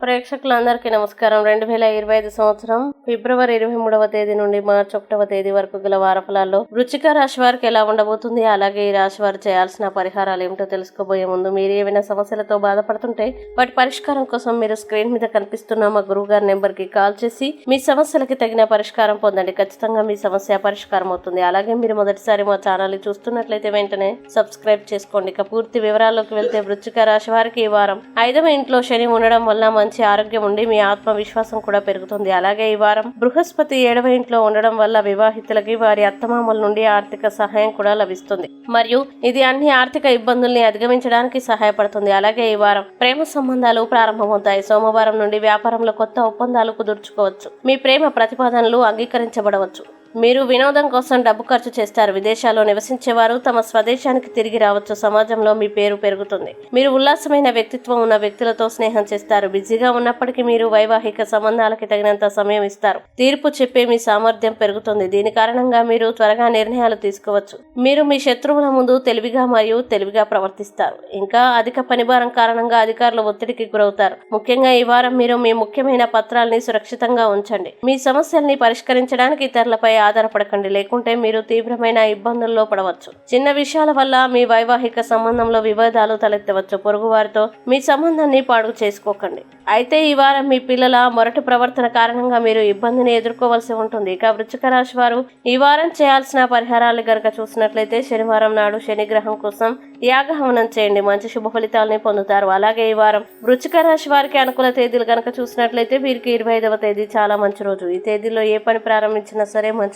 ప్రేక్షకులందరికీ నమస్కారం. రెండు వేల ఇరవై ఐదు సంవత్సరం ఫిబ్రవరి ఇరవై మూడవ తేదీ నుండి మార్చి ఒకటవ తేదీ వరకు గల వారఫలాల్లో వృచ్చిక రాశి వారికి ఎలా ఉండబోతుంది అలాగే ఈ రాశి వారు చేయాల్సిన పరిహారాలు ఏమిటో తెలుసుకోబోయే ముందు మీరు ఏమైనా సమస్యలతో బాధపడుతుంటే వాటి పరిష్కారం కోసం మీరు స్క్రీన్ మీద కనిపిస్తున్న మా గురువు గారి నెంబర్కి కాల్ చేసి మీ సమస్యలకి తగిన పరిష్కారం పొందండి. ఖచ్చితంగా మీ సమస్య పరిష్కారం అవుతుంది. అలాగే మీరు మొదటిసారి మా ఛానల్ చూస్తున్నట్లయితే వెంటనే సబ్స్క్రైబ్ చేసుకోండి. ఇక పూర్తి వివరాల్లోకి వెళ్తే వృచ్చిక రాశి వారికి ఈ వారం ఐదవ ఇంట్లో శని ఉండడం వల్ల మంచి ఆరోగ్యం ఉండి మీ ఆత్మవిశ్వాసం కూడా పెరుగుతుంది. అలాగే ఈ వారం బృహస్పతి ఏడవ ఇంట్లో ఉండడం వల్ల వివాహితులకి వారి అత్తమామల నుండి ఆర్థిక సహాయం కూడా లభిస్తుంది. మరియు ఇది అన్ని ఆర్థిక ఇబ్బందుల్ని అధిగమించడానికి సహాయపడుతుంది. అలాగే ఈ వారం ప్రేమ సంబంధాలు ప్రారంభమవుతాయి. సోమవారం నుండి వ్యాపారంలో కొత్త ఒప్పందాలు కుదుర్చుకోవచ్చు. మీ ప్రేమ ప్రతిపాదనలు అంగీకరించబడవచ్చు. మీరు వినోదం కోసం డబ్బు ఖర్చు చేస్తారు. విదేశాల్లో నివసించేవారు తమ స్వదేశానికి తిరిగి రావచ్చు. సమాజంలో మీ పేరు పెరుగుతుంది. మీరు ఉల్లాసమైన వ్యక్తిత్వం ఉన్న వ్యక్తులతో స్నేహం చేస్తారు. బిజీగా ఉన్నప్పటికీ మీరు వైవాహిక సంబంధాలకి తగినంత సమయం ఇస్తారు. తీర్పు చెప్పే మీ సామర్థ్యం పెరుగుతుంది. దీని కారణంగా మీరు త్వరగా నిర్ణయాలు తీసుకోవచ్చు. మీరు మీ శత్రువుల ముందు తెలివిగా మరియు తెలివిగా ప్రవర్తిస్తారు. ఇంకా అధిక పనిభారం కారణంగా అధికారుల ఒత్తిడికి గురవుతారు. ముఖ్యంగా ఈ వారం మీరు మీ ముఖ్యమైన పత్రాల్ని సురక్షితంగా ఉంచండి. మీ సమస్యల్ని పరిష్కరించడానికి ఇతరులపై ఆధారపడకండి. లేకుంటే మీరు తీవ్రమైన ఇబ్బందుల్లో పడవచ్చు. చిన్న విషయాల వల్ల మీ వైవాహిక సంబంధంలో వివాదాలు తలెత్తవచ్చు. పొరుగు వారితో మీ సంబంధాన్ని పాడు చేసుకోకండి. అయితే ఈ వారం మీ పిల్లల మొరటి ప్రవర్తన కారణంగా మీరు ఇబ్బందిని ఎదుర్కోవాల్సి ఉంటుంది. ఇక వృచ్చిక రాశి వారు ఈ వారం చేయాల్సిన పరిహారాలు గనక చూసినట్లయితే శనివారం నాడు శనిగ్రహం కోసం యాగహవనం చేయండి. మంచి శుభ ఫలితాలని పొందుతారు. అలాగే ఈ వారం వృచ్చిక రాశి వారికి అనుకూల తేదీలు గనక చూసినట్లయితే వీరికి ఇరవై ఐదవ తేదీ చాలా మంచి రోజు. ఈ తేదీలో ఏ పని ప్రారంభించినా సరే మంచి